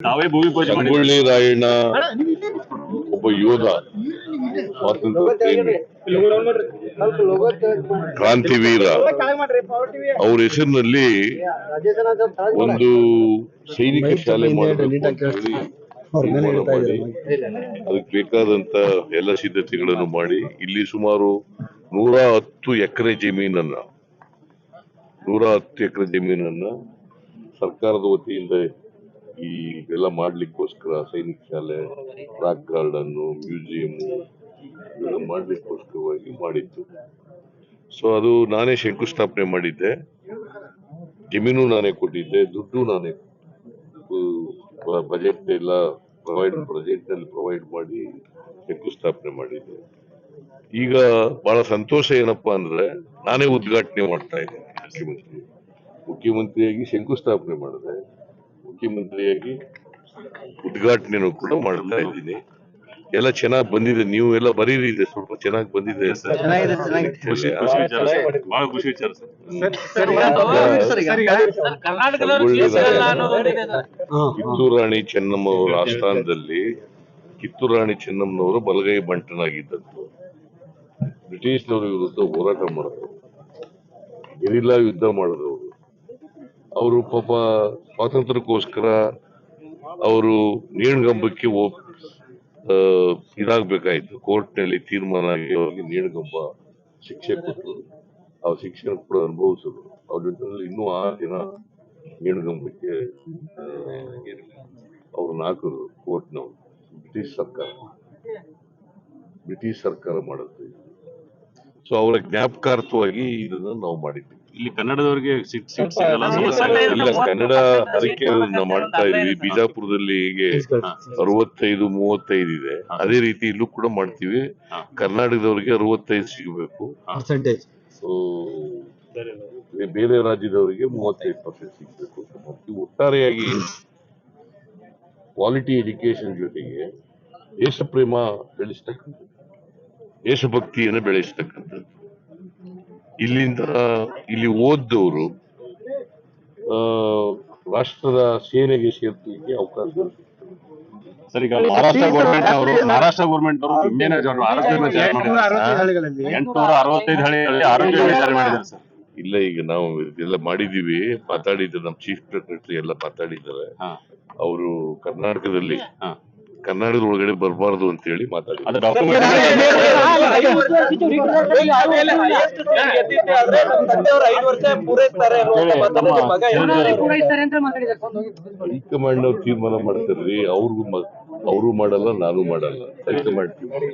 ತಾವೇ ಭೂಮಿ ಪೂಜೆ ಮಾಡಿ ರಾಯಣ್ಣ ಒಬ್ಬ ಯೋಧ. ಸ್ವಾತಂತ್ರ್ಯ ಪ್ರೇಮಿ ಕ್ರಾಂತಿವೀರ ಅವ್ರ ಹೆಸರಿನಲ್ಲಿ ಒಂದು ಸೈನಿಕ ಶಾಲೆ ಅದಕ್ಕೆ ಬೇಕಾದಂತ ಎಲ್ಲ ಸಿದ್ಧತೆಗಳನ್ನು ಮಾಡಿ. ಇಲ್ಲಿ ಸುಮಾರು ನೂರ ಹತ್ತು ಎಕರೆ ಜಮೀನನ್ನ ನೂರ ಹತ್ತು ಎಕರೆ ಜಮೀನನ್ನ ಸರ್ಕಾರದ ವತಿಯಿಂದ ಈ ಎಲ್ಲ ಮಾಡ್ಲಿಕ್ಕೋಸ್ಕರ ಸೈನಿಕ ಶಾಲೆ, ರಾಕ್ ಗಾರ್ಡನ್ ಮ್ಯೂಸಿಯಂ ಇವೆಲ್ಲ ಮಾಡ್ಲಿಕ್ಕೋಸ್ಕರವಾಗಿ ಮಾಡಿದ್ದು. ಸೊ ಅದು ನಾನೇ ಶಂಕುಸ್ಥಾಪನೆ ಮಾಡಿದ್ದೆ. ಜಮೀನು ನಾನೇ ಕೊಟ್ಟಿದ್ದೆ, ದುಡ್ಡು ನಾನೇ ಬಜೆಟ್ ಎಲ್ಲ ಪ್ರೊವೈಡ್ ಬಜೆಟ್ನಲ್ಲಿ ಪ್ರೊವೈಡ್ ಮಾಡಿ ಶಂಕುಸ್ಥಾಪನೆ ಮಾಡಿದ್ದೆ. ಈಗ ಬಹಳ ಸಂತೋಷ ಏನಪ್ಪಾ ಅಂದ್ರೆ, ನಾನೇ ಉದ್ಘಾಟನೆ ಮಾಡ್ತಾ ಇದ್ದೆ ಮುಖ್ಯಮಂತ್ರಿ. ಮುಖ್ಯಮಂತ್ರಿಯಾಗಿ ಶಂಕುಸ್ಥಾಪನೆ ಮಾಡಿದೆ. ಮುಖ್ಯಮಂತ್ರಿಯಾಗಿ ಉದ್ಘಾಟನೆನೂ ಕೂಡ ಮಾಡ್ತಾ ಇದ್ದೀನಿ. ಎಲ್ಲ ಚೆನ್ನಾಗಿ ಬಂದಿದೆ. ನೀವು ಎಲ್ಲ ಬರೀರಿ ಇದೆ ಸ್ವಲ್ಪ ಚೆನ್ನಾಗಿ ಬಂದಿದೆ. ಅಂತ. ಖುಷಿ ಖುಷಿ ವಿಚಾರ ಬಹಳ ಖುಷಿ ವಿಚಾರ ಸರ್. ಸಂಗೊಳ್ಳಿ ರಾಯಣ್ಣ ಕಿತ್ತೂರು ರಾಣಿ ಚೆನ್ನಮ್ಮ ಅವರ ಆಸ್ಥಾನದಲ್ಲಿ ಕಿತ್ತೂರು ರಾಣಿ ಚೆನ್ನಮ್ಮನವರು ಬಲಗೈ ಬಂಟನಾಗಿದ್ದದ್ದು ಬ್ರಿಟಿಷ್ನವರ ವಿರುದ್ಧ ಹೋರಾಟ ಮಾಡಿದ್ರು. ಗೆರಿಲ್ಲಾ ಯುದ್ಧ ಮಾಡಿದವರು ಅವರು ಪಾಪ ಸ್ವಾತಂತ್ರ್ಯಕ್ಕೋಸ್ಕರ ಅವರು ನೇಣುಗಂಬಕ್ಕೆ ಇದಾಗಬೇಕಾಯ್ತು. ಕೋರ್ಟ್ನಲ್ಲಿ ತೀರ್ಮಾನ ಆಗಿ ಅವ್ರಿಗೆ ನೇಣುಗಂಬ ಶಿಕ್ಷೆ ಕೊಟ್ಟರು. ಆ ಶಿಕ್ಷೆ ಕೂಡ ಅನುಭವಿಸಿದ್ರು. ಅವ್ರ ಜೊತೆಯಲ್ಲಿ ಇನ್ನೂ ಆರು ದಿನ ನೇಣುಗಂಬಕ್ಕೆ ಅವರು ಅವ್ರನ್ನ ಕೋರ್ಟ್ನವರು. ಕೋರ್ಟ್ನವ್ರು ಬ್ರಿಟಿಷ್ ಸರ್ಕಾರ. ಬ್ರಿಟಿಷ್ ಸರ್ಕಾರ ಮಾಡುತ್ತೆ ಸೊ ಅವರ ಜ್ಞಾಪಕಾರ್ಥವಾಗಿ ಇದನ್ನು ನಾವು ಮಾಡಿದ್ವಿ. ಇಲ್ಲಿ ಕನ್ನಡದವರಿಗೆ ಸಿಟ್ ಸಿಟ್ ಸಿಗಲ್ಲ ಸಮಸ್ಯೆ ಇಲ್ಲ ಕನ್ನಡ ಅದಕ್ಕೆ ನಾವು ಮಾಡ್ತಾ ಇದ್ವಿ ಬಿಜಾಪುರದಲ್ಲಿ ಹೀಗೆ ಅರವತ್ತೈದು ಮೂವತ್ತೈದು ಇದೆ. ಅದೇ ರೀತಿ ಇಲ್ಲೂ ಕೂಡ ಮಾಡ್ತೀವಿ. ಹಾ. ಕರ್ನಾಟಕದವರಿಗೆ ಅರವತ್ತೈದು ಸಿಗಬೇಕು. ಪರ್ಸೆಂಟೇಜ್ ಬೇರೆ ರಾಜ್ಯದವರಿಗೆ ಮೂವತ್ತೈದು ಪರ್ಸೆಂಟ್ ಸಿಗಬೇಕು ಅಂತ ಮಾಡ್ತೀವಿ. ಒಟ್ಟಾರೆಯಾಗಿ ಕ್ವಾಲಿಟಿ ಎಜುಕೇಶನ್ ಜೊತೆಗೆ ದೇಶ ಪ್ರೇಮ ಬೆಳೆಸ್ತಕ್ಕಂಥದ್ದು. ದೇಶಭಕ್ತಿಯನ್ನು ಬೆಳೆಸ್ತಕ್ಕಂಥದ್ದು. ಇಲ್ಲಿಂದ ಇಲ್ಲಿ ಓದ್ದವರು ರಾಷ್ಟ್ರದ ಸೇನೆಗೆ ಸೇರ್ಲಿಕ್ಕೆ ಅವಕಾಶ. ಸರ್ ಈಗ ಮಹಾರಾಷ್ಟ್ರ ಗೌರ್ಮೆಂಟ್ ಅವರು ಮಹಾರಾಷ್ಟ್ರ ಗೌರ್ಮೆಂಟ್ ಅವರು ಜೋಡ ಆರೋಗ್ಯ ಎಂಟುನೂರ ಅರವತ್ತೈದು ಹಳ್ಳಿಗಳಲ್ಲಿ. ಆರೋಗ್ಯ ಜಾರಿ ಮಾಡಿದ್ದಾರೆ ಸರ್. ಇಲ್ಲ ಈಗ ನಾವು ಇದೆಲ್ಲ ಮಾಡಿದೀವಿ ಮಾತಾಡಿದ್ರೆ ನಮ್ಮ ಚೀಫ್ ಸೆಕ್ರೆಟರಿ ಎಲ್ಲ ಮಾತಾಡಿದ್ದಾರೆ. ಹಾ. ಅವರು ಕರ್ನಾಟಕದಲ್ಲಿ ಕರ್ನಾಟಕದ ಒಳಗಡೆ ಬರಬಾರ್ದು. ಅಂತ ಹೇಳಿ ಮಾತಾಡಿದ್ದಾರೆ ಹೈಕಮಾಂಡ್ ಅವ್ರು ತೀರ್ಮಾನ ಮಾಡ್ತಾರ್ರಿ ಅವ್ರಿಗೂ ಅವರು ಮಾಡಲ್ಲ ನಾನು ಮಾಡಲ್ಲ. ಹೈಕಮಾಂಡ್ ತೀರ್ಮಾನ.